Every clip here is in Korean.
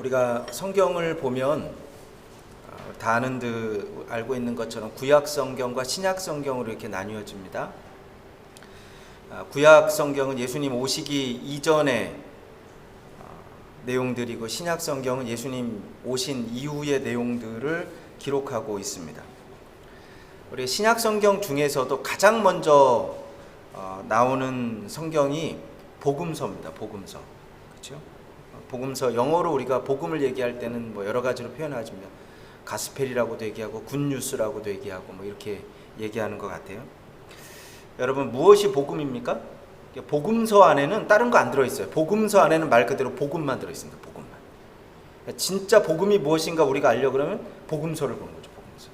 우리가 성경을 보면 어, 다 아는 듯 알고 있는 것처럼 구약 성경과 신약 성경으로 이렇게 나뉘어집니다. 아, 구약 성경은 예수님 오시기 이전의 어, 내용들이고 신약 성경은 예수님 오신 이후의 내용들을 기록하고 있습니다. 우리 신약 성경 중에서도 가장 먼저 어, 나오는 성경이 복음서입니다. 복음서. 그렇죠? 복음서 영어로 우리가 복음을 얘기할 때는 뭐 여러 가지로 표현하지만 가스펠이라고도 얘기하고 굿뉴스라고도 얘기하고 뭐 이렇게 얘기하는 것 같아요. 여러분 무엇이 복음입니까? 복음서 안에는 다른 거 안 들어 있어요. 복음서 안에는 말 그대로 복음만 들어 있습니다. 복음만. 진짜 복음이 무엇인가 우리가 알려 그러면 복음서를 보는 거죠. 복음서.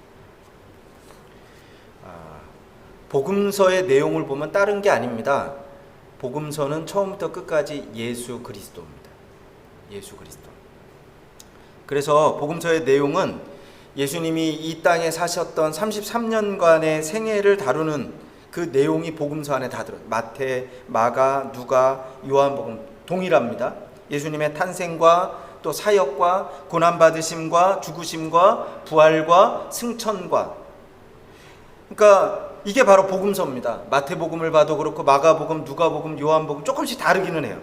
아, 복음서의 내용을 보면 다른 게 아닙니다. 복음서는 처음부터 끝까지 예수 그리스도입니다. 예수 그리스도. 그래서 복음서의 내용은 예수님이 이 땅에 사셨던 33년간의 생애를 다루는 그 내용이 복음서 안에 다 들어. 마태, 마가, 누가, 요한복음 동일합니다. 예수님의 탄생과 또 사역과 고난 받으심과 죽으심과 부활과 승천과 그러니까 이게 바로 복음서입니다. 마태복음을 봐도 그렇고 마가복음, 누가복음, 요한복음 조금씩 다르기는 해요.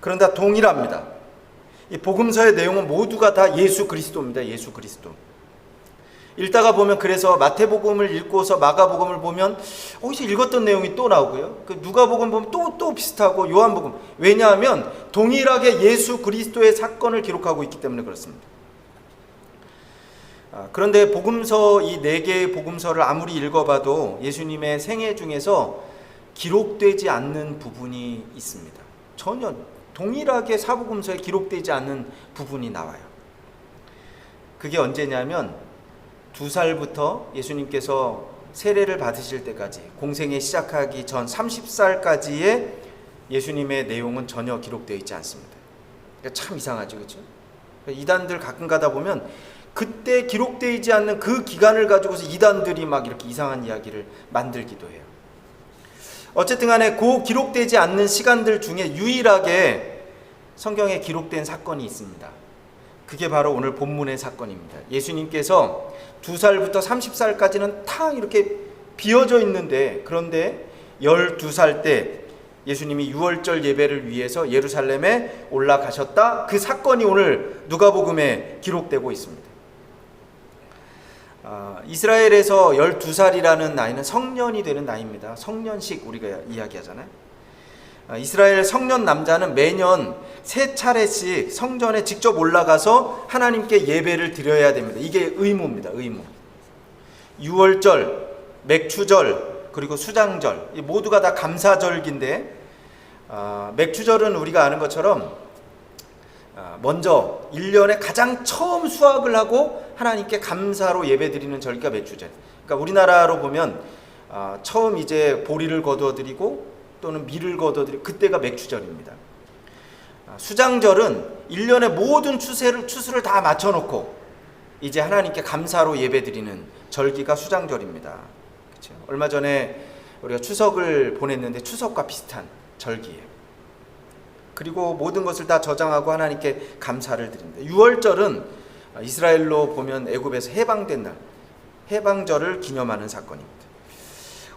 그런데 동일합니다. 이 복음서의 내용은 모두가 다 예수 그리스도입니다. 예수 그리스도. 읽다가 보면 그래서 마태복음을 읽고서 마가복음을 보면 어디서 읽었던 내용이 또 나오고요. 그 누가복음 보면 또또 비슷하고 요한복음 왜냐하면 동일하게 예수 그리스도의 사건을 기록하고 있기 때문에 그렇습니다. 아, 그런데 복음서 이 네 개의 복음서를 아무리 읽어봐도 예수님의 생애 중에서 기록되지 않는 부분이 있습니다. 전혀 동일하게 사복음서에 기록되지 않는 부분이 나와요. 그게 언제냐면 두 살부터 예수님께서 세례를 받으실 때까지 공생에 시작하기 전 30살까지의 예수님의 내용은 전혀 기록되어 있지 않습니다. 그러니까 참 이상하죠, 그렇죠? 이단들 가끔 가다 보면 그때 기록되지 않는 그 기간을 가지고서 이단들이 막 이렇게 이상한 이야기를 만들기도 해요. 어쨌든 간에 그 기록되지 않는 시간들 중에 유일하게 성경에 기록된 사건이 있습니다. 그게 바로 오늘 본문의 사건입니다. 예수님께서 두 살부터 30살까지는 다 이렇게 비어져 있는데 그런데 12살 때 예수님이 6월절 예배를 위해서 예루살렘에 올라가셨다. 그 사건이 오늘 누가복음에 기록되고 있습니다. 아, 이스라엘에서 12살이라는 나이는 성년이 되는 나이입니다. 성년식 우리가 이야기하잖아요. 아, 이스라엘 성년 남자는 매년 세 차례씩 성전에 직접 올라가서 하나님께 예배를 드려야 됩니다. 이게 의무입니다. 의무. 6월절, 맥추절, 그리고 수장절 이 모두가 다 감사절기인데 아, 맥추절은 우리가 아는 것처럼 아, 먼저 1년에 가장 처음 수확을 하고 하나님께 감사로 예배드리는 절기가 맥추절. 그러니까 우리나라로 보면 아, 처음 이제 보리를 거두어 드리고 또는 밀을 거둬들이 그때가 맥추절입니다. 아, 수장절은 1년의 모든 추세를 추수를 다 맞춰 놓고 이제 하나님께 감사로 예배드리는 절기가 수장절입니다. 그렇죠? 얼마 전에 우리가 추석을 보냈는데 추석과 비슷한 절기예요. 그리고 모든 것을 다 저장하고 하나님께 감사를 드립니다. 6월절은 이스라엘로 보면 애굽에서 해방된 날, 해방절을 기념하는 사건입니다.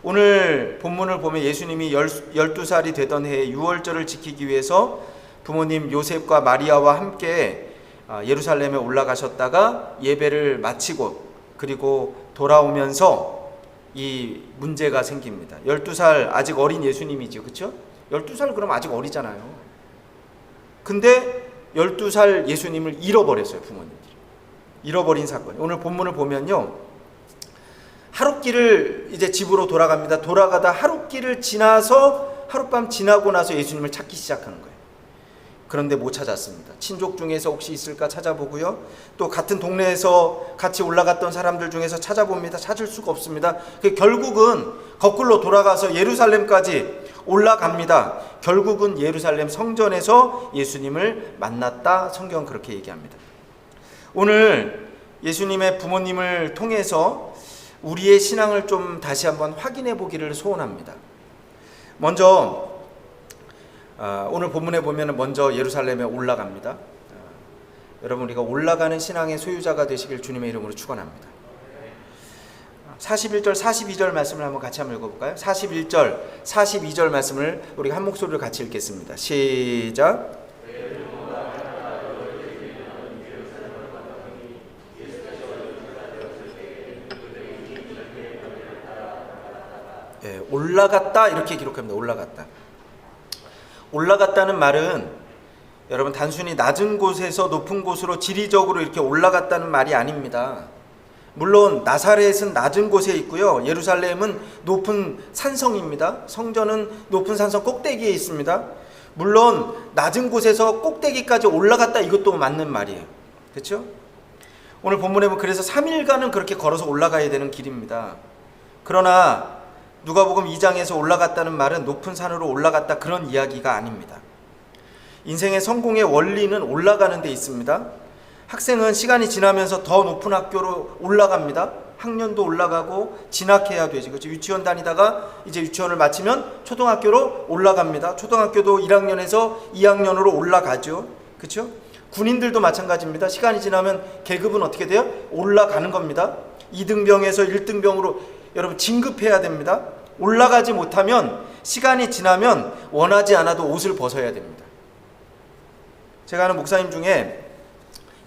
오늘 본문을 보면 예수님이 12살이 되던 해에 6월절을 지키기 위해서 부모님 요셉과 마리아와 함께 예루살렘에 올라가셨다가 예배를 마치고 그리고 돌아오면서 이 문제가 생깁니다. 12살 아직 어린 예수님이죠. 그렇죠? 12살 그럼 아직 어리잖아요. 근데 12살 예수님을 잃어버렸어요, 부모님들이. 잃어버린 사건. 오늘 본문을 보면요. 하룻길을 이제 집으로 돌아갑니다. 돌아가다 하룻길을 지나서 하룻밤 지나고 나서 예수님을 찾기 시작하는 거예요. 그런데 못 찾았습니다. 친족 중에서 혹시 있을까 찾아보고요. 또 같은 동네에서 같이 올라갔던 사람들 중에서 찾아봅니다. 찾을 수가 없습니다. 그 결국은 거꾸로 돌아가서 예루살렘까지 올라갑니다. 결국은 예루살렘 성전에서 예수님을 만났다. 성경은 그렇게 얘기합니다. 오늘 예수님의 부모님을 통해서 우리의 신앙을 좀 다시 한번 확인해 보기를 소원합니다. 먼저 아, 오늘 본문에 보면 먼저 예루살렘에 올라갑니다. 아, 여러분 우리가 올라가는 신앙의 소유자가 되시길 주님의 이름으로 축원합니다. 41절 42절 말씀을 한번 같이 한번 읽어볼까요? 41절 42절 말씀을 우리가 한 목소리로 같이 읽겠습니다. 시작. 예, 올라갔다 이렇게 기록합니다. 올라갔다. 올라갔다는 말은 여러분 단순히 낮은 곳에서 높은 곳으로 지리적으로 이렇게 올라갔다는 말이 아닙니다. 물론 나사렛은 낮은 곳에 있고요. 예루살렘은 높은 산성입니다. 성전은 높은 산성 꼭대기에 있습니다. 물론 낮은 곳에서 꼭대기까지 올라갔다 이것도 맞는 말이에요. 그렇죠? 오늘 본문에 보면 그래서 3일간은 그렇게 걸어서 올라가야 되는 길입니다. 그러나 누가복음 2장에서 올라갔다는 말은 높은 산으로 올라갔다 그런 이야기가 아닙니다. 인생의 성공의 원리는 올라가는 데 있습니다. 학생은 시간이 지나면서 더 높은 학교로 올라갑니다. 학년도 올라가고 진학해야 되지. 그렇죠? 유치원 다니다가 이제 유치원을 마치면 초등학교로 올라갑니다. 초등학교도 1학년에서 2학년으로 올라가죠. 그렇죠? 군인들도 마찬가지입니다. 시간이 지나면 계급은 어떻게 돼요? 올라가는 겁니다. 2등병에서 1등병으로 여러분 진급해야 됩니다. 올라가지 못하면 시간이 지나면 원하지 않아도 옷을 벗어야 됩니다. 제가 아는 목사님 중에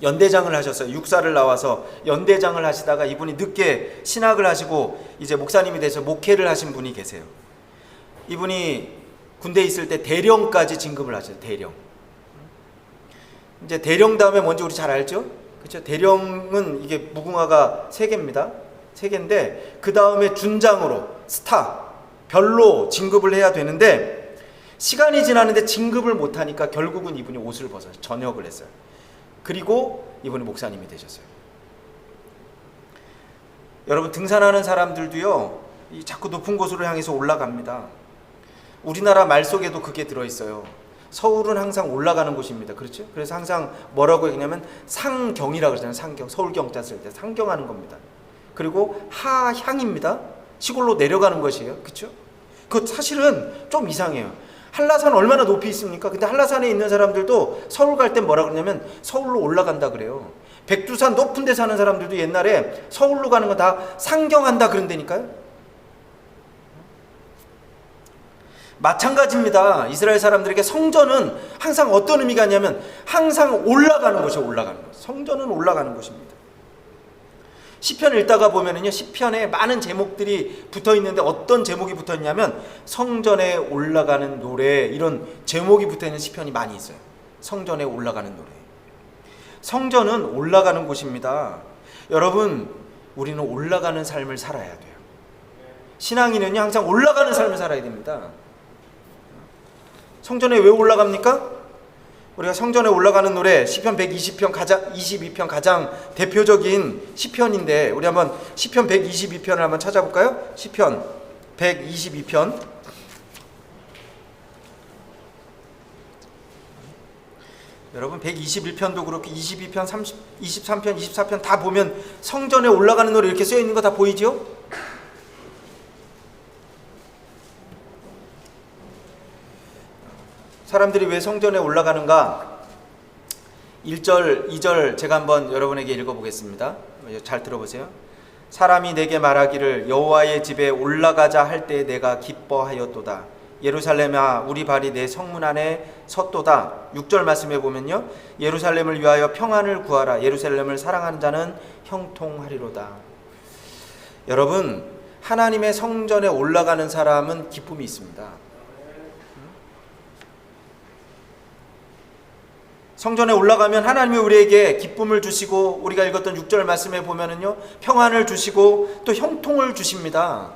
연대장을 하셨어요. 육사를 나와서 연대장을 하시다가 이분이 늦게 신학을 하시고 이제 목사님이 돼서 목회를 하신 분이 계세요. 이분이 군대에 있을 때 대령까지 진급을 하셨어요. 대령. 이제 대령 다음에 뭔지 우리 잘 알죠? 그렇죠? 대령은 이게 무궁화가 세 개입니다. 세 개인데 그 다음에 준장으로 스타 별로 진급을 해야 되는데 시간이 지나는데 진급을 못 하니까 결국은 이분이 옷을 벗어서 전역을 했어요. 그리고 이분이 목사님이 되셨어요. 여러분 등산하는 사람들도요. 이 자꾸 높은 곳으로 향해서 올라갑니다. 우리나라 말 속에도 그게 들어 있어요. 서울은 항상 올라가는 곳입니다. 그렇죠? 그래서 항상 뭐라고 얘기냐면 상경이라고 그러잖아요. 상경. 서울 경자 쓸 때 상경하는 겁니다. 그리고 하향입니다. 시골로 내려가는 것이에요. 그렇죠? 그 사실은 좀 이상해요. 한라산 얼마나 높이 있습니까? 근데 한라산에 있는 사람들도 서울 갈 땐 뭐라 그러냐면 서울로 올라간다 그래요. 백두산 높은 데 사는 사람들도 옛날에 서울로 가는 거 다 상경한다 그런다니까요. 마찬가지입니다. 이스라엘 사람들에게 성전은 항상 어떤 의미가 있냐면 항상 올라가는 곳이 올라가는 것. 성전은 올라가는 곳입니다. 시편 읽다가 보면은요 시편에 많은 제목들이 붙어 있는데 어떤 제목이 붙어 있냐면 성전에 올라가는 노래 이런 제목이 붙어 있는 시편이 많이 있어요. 성전에 올라가는 노래. 성전은 올라가는 곳입니다. 여러분 우리는 올라가는 삶을 살아야 돼요. 신앙인은요 항상 올라가는 삶을 살아야 됩니다. 성전에 왜 올라갑니까? 우리가 성전에 올라가는 노래 시편 120편 가장 22편 가장 대표적인 시편인데 우리 한번 시편 122편을 한번 찾아볼까요? 시편 122편 여러분 121편도 그렇고 22편, 30, 23편, 24편 다 보면 성전에 올라가는 노래 이렇게 쓰여 있는 거 다 보이죠? 사람들이 왜 성전에 올라가는가? 1절, 2절 제가 한번 여러분에게 읽어보겠습니다. 잘 들어보세요. 사람이 내게 말하기를 여호와의 집에 올라가자 할 때 내가 기뻐하였도다. 예루살렘아 우리 발이 내 성문 안에 섰도다. 6절 말씀해 보면요. 예루살렘을 위하여 평안을 구하라. 예루살렘을 사랑하는 자는 형통하리로다. 여러분 하나님의 성전에 올라가는 사람은 기쁨이 있습니다. 성전에 올라가면 하나님이 우리에게 기쁨을 주시고 우리가 읽었던 6절 말씀에 보면은요 평안을 주시고 또 형통을 주십니다.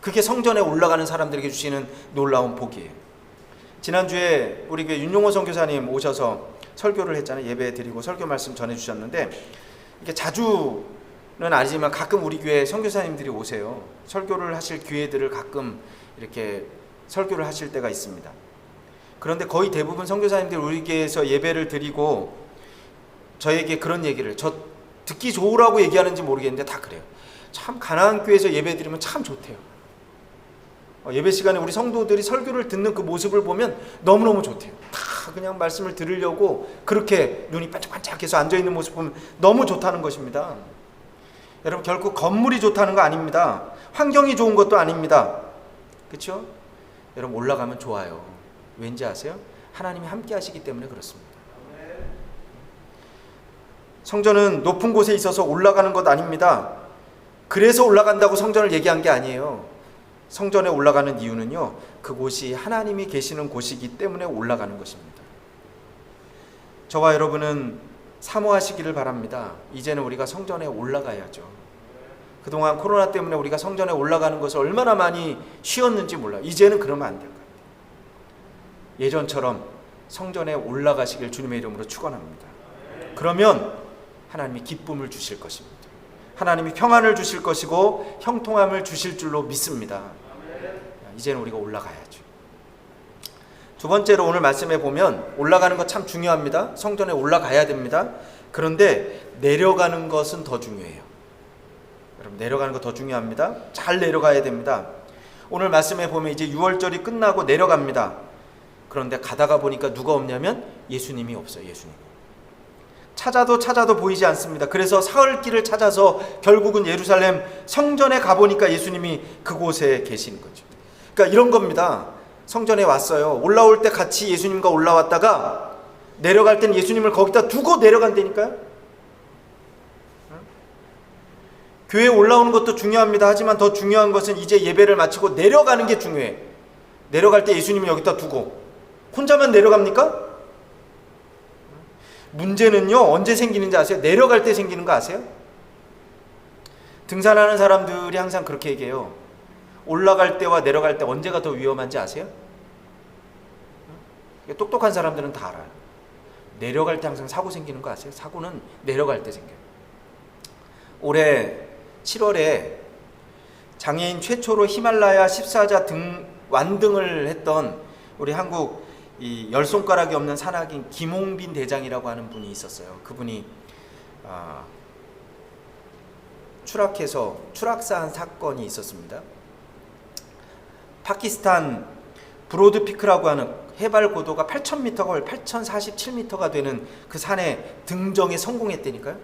그게 성전에 올라가는 사람들에게 주시는 놀라운 복이에요. 지난주에 우리 교회 윤용호 선교사님 오셔서 설교를 했잖아요. 예배 드리고 설교 말씀 전해 주셨는데 이게 자주 는 아니지만 가끔 우리 교회 선교사님들이 오세요. 설교를 하실 기회들을 가끔 이렇게 설교를 하실 때가 있습니다. 그런데 거의 대부분 선교사님들 우리 교회에서 예배를 드리고 저에게 그런 얘기를 저 듣기 좋으라고 얘기하는지 모르겠는데 다 그래요. 참 가나안 교회에서 예배 드리면 참 좋대요. 어, 예배 시간에 우리 성도들이 설교를 듣는 그 모습을 보면 너무너무 좋대요. 다 그냥 말씀을 들으려고 그렇게 눈이 반짝반짝해서 앉아 있는 모습 보면 너무 좋다는 것입니다. 여러분 결국 건물이 좋다는 거 아닙니다. 환경이 좋은 것도 아닙니다. 그렇죠? 여러분 올라가면 좋아요. 왠지 아세요? 하나님이 함께 하시기 때문에 그렇습니다. 성전은 높은 곳에 있어서 올라가는 것 아닙니다. 그래서 올라간다고 성전을 얘기한 게 아니에요. 성전에 올라가는 이유는요, 그곳이 하나님이 계시는 곳이기 때문에 올라가는 것입니다. 저와 여러분은 사모하시기를 바랍니다. 이제는 우리가 성전에 올라가야죠. 그동안 코로나 때문에 우리가 성전에 올라가는 것을 얼마나 많이 쉬었는지 몰라요. 이제는 그러면 안 같아요. 예전처럼 성전에 올라가시길 주님의 이름으로 축원합니다. 그러면 하나님이 기쁨을 주실 것입니다. 하나님이 평안을 주실 것이고 형통함을 주실 줄로 믿습니다. 이제는 우리가 올라가야죠. 두 번째로 오늘 말씀해 보면 올라가는 것 참 중요합니다. 성전에 올라가야 됩니다. 그런데 내려가는 것은 더 중요해요. 여러분 내려가는 거더 중요합니다. 잘 내려가야 됩니다. 오늘 말씀해 보면 이제 6월절이 끝나고 내려갑니다. 그런데 가다가 보니까 누가 없냐면 예수님이 없어요. 예수님. 찾아도 찾아도 보이지 않습니다. 그래서 사흘길을 찾아서 결국은 예루살렘 성전에 가보니까 예수님이 그곳에 계신 거죠. 그러니까 이런 겁니다. 성전에 왔어요. 올라올 때 같이 예수님과 올라왔다가 내려갈 때는 예수님을 거기다 두고 내려간다니까요. 교회에 올라오는 것도 중요합니다. 하지만 더 중요한 것은 이제 예배를 마치고 내려가는 게 중요해. 내려갈 때 예수님을 여기다 두고 혼자만 내려갑니까? 문제는요 언제 생기는지 아세요? 내려갈 때 생기는 거 아세요? 등산하는 사람들이 항상 그렇게 얘기해요. 올라갈 때와 내려갈 때 언제가 더 위험한지 아세요? 똑똑한 사람들은 다 알아요. 내려갈 때 항상 사고 생기는 거 아세요? 사고는 내려갈 때 생겨요. 올해 7월에 장애인 최초로 히말라야 14자 등 완등을 했던 우리 한국 이 열 손가락이 없는 산악인 김홍빈 대장이라고 하는 분이 있었어요. 그분이 아, 추락해서 추락사한 사건이 있었습니다. 파키스탄 브로드 피크라고 하는 해발 고도가 8,000m가 8,047m가 되는 그 산에 등정에 성공했다니까요.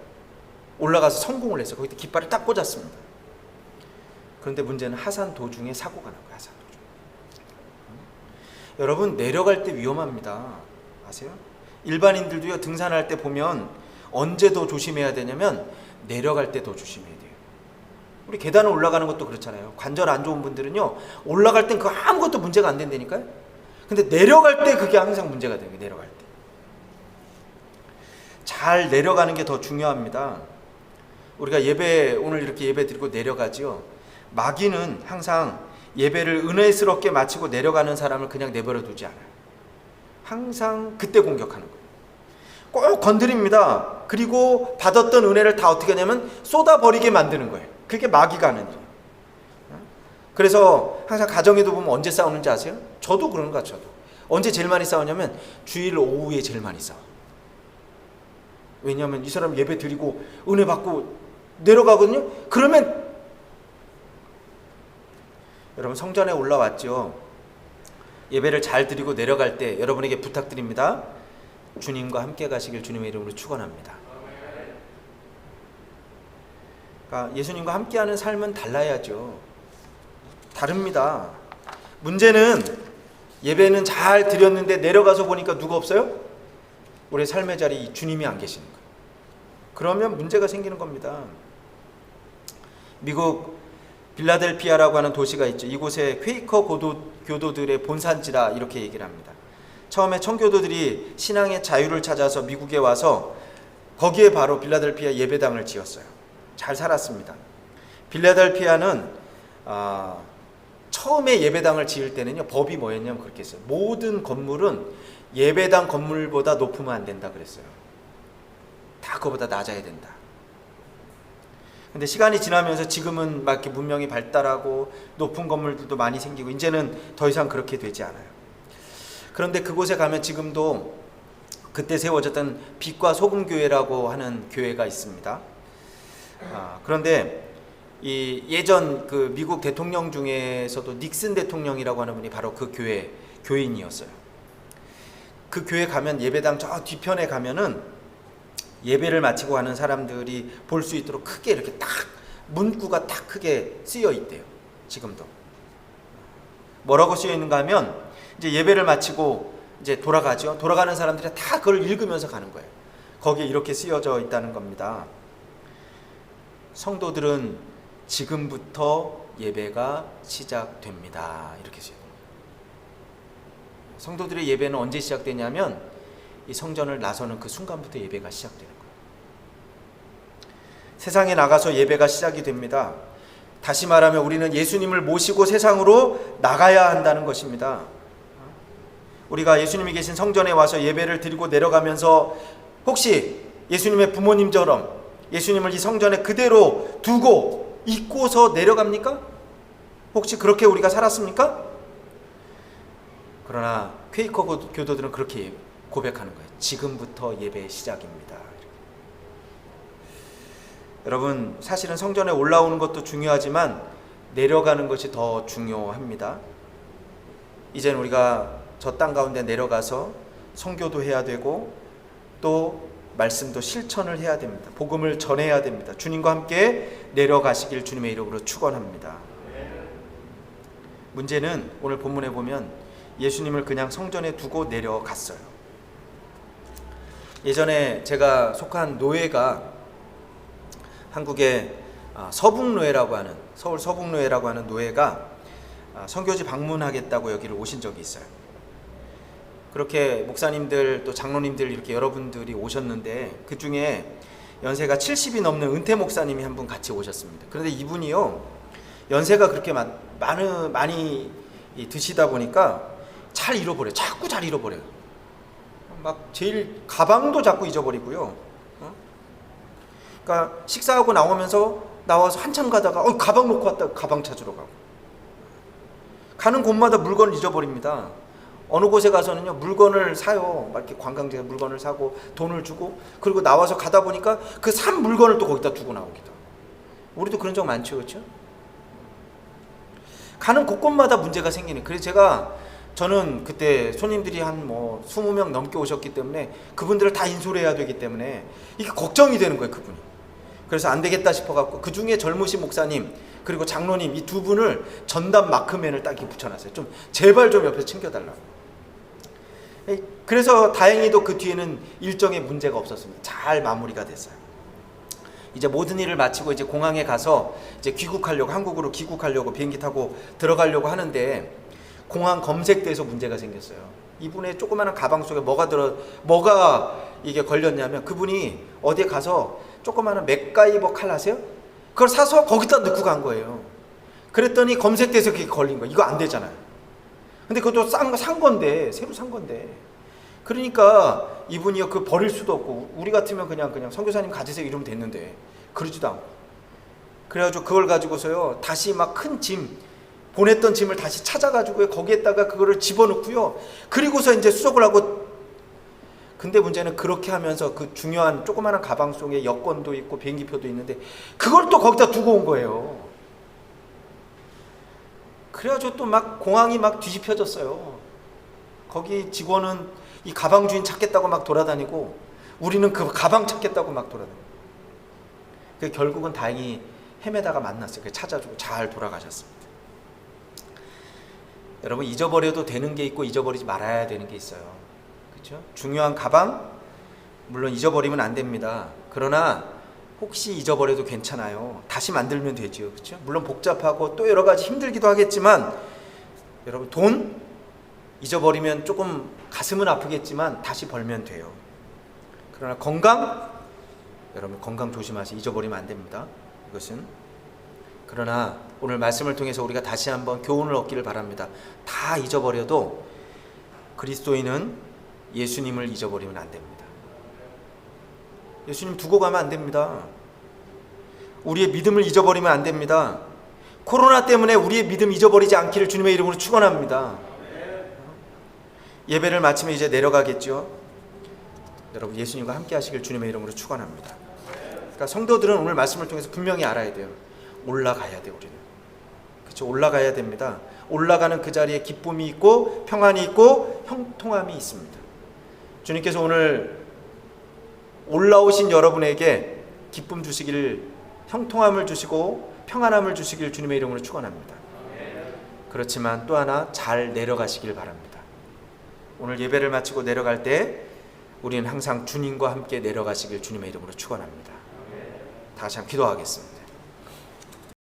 올라가서 성공을 했어요. 거기다 깃발을 딱 꽂았습니다. 그런데 문제는 하산 도중에 사고가 난 거예요. 하산. 여러분 내려갈 때 위험합니다. 아세요? 일반인들도요 등산할 때 보면 언제 더 조심해야 되냐면 내려갈 때 더 조심해야 돼요. 우리 계단을 올라가는 것도 그렇잖아요. 관절 안 좋은 분들은요 올라갈 땐 그 아무것도 문제가 안 된다니까요. 근데 내려갈 때 그게 항상 문제가 돼요. 내려갈 때. 잘 내려가는 게 더 중요합니다. 우리가 예배 오늘 이렇게 예배 드리고 내려가지요. 마귀는 항상 예배를 은혜스럽게 마치고 내려가는 사람을 그냥 내버려 두지 않아요. 항상 그때 공격하는 거예요. 꼭 건드립니다. 그리고 받았던 은혜를 다 어떻게 하냐면 쏟아버리게 만드는 거예요. 그게 마귀가 하는 일이에요. 그래서 항상 가정에도 보면 언제 싸우는지 아세요? 저도 그런 거 같아요. 언제 제일 많이 싸우냐면 주일 오후에 제일 많이 싸워. 왜냐하면 이 사람 예배 드리고 은혜 받고 내려가거든요. 그러면 여러분 성전에 올라왔죠. 예배를 잘 드리고 내려갈 때 여러분에게 부탁드립니다. 주님과 함께 가시길 주님의 이름으로 축원합니다. 그러니까 예수님과 함께하는 삶은 달라야죠. 다릅니다. 문제는 예배는 잘 드렸는데 내려가서 보니까 누가 없어요? 우리 삶의 자리 주님이 안 계시는 거예요. 그러면 문제가 생기는 겁니다. 미국 빌라델피아라고 하는 도시가 있죠. 이곳에 퀘이커 고도, 교도들의 본산지라 이렇게 얘기를 합니다. 처음에 청교도들이 신앙의 자유를 찾아서 미국에 와서 거기에 바로 빌라델피아 예배당을 지었어요. 잘 살았습니다. 빌라델피아는 아, 처음에 예배당을 지을 때는요 법이 뭐였냐면 그렇게 했어요. 모든 건물은 예배당 건물보다 높으면 안 된다 그랬어요. 다 그거보다 낮아야 된다. 근데 시간이 지나면서 지금은 막 이렇게 문명이 발달하고 높은 건물들도 많이 생기고 이제는 더 이상 그렇게 되지 않아요. 그런데 그곳에 가면 지금도 그때 세워졌던 빛과 소금 교회라고 하는 교회가 있습니다. 아, 그런데 이 예전 그 미국 대통령 중에서도 닉슨 대통령이라고 하는 분이 바로 그 교회 교인이었어요. 그 교회 가면 예배당 저 뒤편에 가면은 예배를 마치고 가는 사람들이 볼 수 있도록 크게 이렇게 딱 문구가 딱 크게 쓰여 있대요. 지금도. 뭐라고 쓰여 있는가 하면 이제 예배를 마치고 이제 돌아가죠. 돌아가는 사람들이 다 그걸 읽으면서 가는 거예요. 거기에 이렇게 쓰여져 있다는 겁니다. 성도들은 지금부터 예배가 시작됩니다. 이렇게 쓰여 있는 거예요. 성도들의 예배는 언제 시작되냐면 이 성전을 나서는 그 순간부터 예배가 시작되는 거예요. 세상에 나가서 예배가 시작이 됩니다. 다시 말하면 우리는 예수님을 모시고 세상으로 나가야 한다는 것입니다. 우리가 예수님이 계신 성전에 와서 예배를 드리고 내려가면서 혹시 예수님의 부모님처럼 예수님을 이 성전에 그대로 두고 잊고서 내려갑니까? 혹시 그렇게 우리가 살았습니까? 그러나 퀘이커 교도들은 그렇게 고백하는 거예요. 지금부터 예배 시작입니다. 여러분, 사실은 성전에 올라오는 것도 중요하지만 내려가는 것이 더 중요합니다. 이제는 우리가 저 땅 가운데 내려가서 성교도 해야 되고 또 말씀도 실천을 해야 됩니다. 복음을 전해야 됩니다. 주님과 함께 내려가시길 주님의 이름으로 축원합니다. 문제는 오늘 본문에 보면 예수님을 그냥 성전에 두고 내려갔어요. 예전에 제가 속한 노예가 한국의 아, 서북노예라고 하는 서울 서북노예라고 하는 노예가 아, 선교지 방문하겠다고 여기를 오신 적이 있어요. 그렇게 목사님들 또 장로님들 이렇게 여러분들이 오셨는데 그 중에 연세가 70이 넘는 은퇴 목사님이 한 분 같이 오셨습니다. 그런데 이분이요 연세가 그렇게 많, 많은 많이 이 드시다 보니까 잘 잃어버려요. 자꾸 잘 잃어버려요. 막 제일 가방도 자꾸 잊어버리고요. 어? 그러니까 식사하고 나오면서 나와서 한참 가다가 어 가방 놓고 왔다 가방 찾으러 가고 가는 곳마다 물건을 잊어버립니다. 어느 곳에 가서는요 물건을 사요. 막 이렇게 관광지에 물건을 사고 돈을 주고 그리고 나와서 가다 보니까 그 산 물건을 또 거기다 두고 나오기도. 우리도 그런 적 많죠, 그렇죠? 가는 곳곳마다 문제가 생기는. 그래서 제가 저는 그때 손님들이 한 뭐 20명 넘게 오셨기 때문에 그분들을 다 인솔해야 되기 때문에 이게 걱정이 되는 거예요, 그분이. 그래서 안 되겠다 싶어 갖고 그 중에 젊으신 목사님 그리고 장로님 이 두 분을 전담 마크맨을 딱 이렇게 붙여 놨어요. 좀 제발 좀 옆에서 챙겨 달라고. 에이, 그래서 다행히도 그 뒤에는 일정에 문제가 없었습니다. 잘 마무리가 됐어요. 이제 모든 일을 마치고 이제 공항에 가서 이제 귀국하려고 한국으로 귀국하려고 비행기 타고 들어가려고 하는데 공항 검색대에서 문제가 생겼어요. 이분의 조그마한 가방 속에 뭐가 들어 뭐가 이게 걸렸냐면 그분이 어디에 가서 조그마한 맥가이버 칼 아세요? 그걸 사서 거기다 넣고 간 거예요. 그랬더니 검색대에서 그게 걸린 거예요. 이거 안 되잖아요. 근데 그것도 싼거산 건데 새로 산 건데. 그러니까 이분이요 그 버릴 수도 없고 우리 같으면 그냥 그냥 선교사님 가지세요 이러면 됐는데 그러지도 않고 그래가지고 그걸 가지고서요 다시 막 큰짐 보냈던 짐을 다시 찾아가지고 거기에다가 그거를 집어넣고요 그리고서 이제 수속을 하고 근데 문제는 그렇게 하면서 그 중요한 조그마한 가방 속에 여권도 있고 비행기표도 있는데 그걸 또 거기다 두고 온 거예요. 그래가지고 또 막 공항이 막 뒤집혀졌어요. 거기 직원은 이 가방 주인 찾겠다고 막 돌아다니고 우리는 그 가방 찾겠다고 막 돌아다니고. 그 결국은 다행히 헤매다가 만났어요. 그 찾아주고 잘 돌아가셨습니다. 여러분 잊어버려도 되는 게 있고 잊어버리지 말아야 되는 게 있어요. 그렇죠? 중요한 가방 물론 잊어버리면 안 됩니다. 그러나 혹시 잊어버려도 괜찮아요. 다시 만들면 되죠. 그렇죠? 물론 복잡하고 또 여러 가지 힘들기도 하겠지만 여러분 돈 잊어버리면 조금 가슴은 아프겠지만 다시 벌면 돼요. 그러나 건강 여러분 건강 조심하세요. 잊어버리면 안 됩니다. 이것은 그러나 오늘 말씀을 통해서 우리가 다시 한번 교훈을 얻기를 바랍니다. 다 잊어버려도 그리스도인은 예수님을 잊어버리면 안 됩니다. 예수님 두고 가면 안 됩니다. 우리의 믿음을 잊어버리면 안 됩니다. 코로나 때문에 우리의 믿음 잊어버리지 않기를 주님의 이름으로 축원합니다. 예배를 마치면 이제 내려가겠죠. 여러분 예수님과 함께 하시길 주님의 이름으로 축원합니다. 그러니까 성도들은 오늘 말씀을 통해서 분명히 알아야 돼요. 올라가야 돼 우리는. 그렇죠. 올라가야 됩니다. 올라가는 그 자리에 기쁨이 있고 평안이 있고 형통함이 있습니다. 주님께서 오늘 올라오신 여러분에게 기쁨 주시기를 형통함을 주시고 평안함을 주시길 주님의 이름으로 축원합니다. 그렇지만 또 하나 잘 내려가시길 바랍니다. 오늘 예배를 마치고 내려갈 때 우리는 항상 주님과 함께 내려가시길 주님의 이름으로 축원합니다. 다시 한번 기도하겠습니다.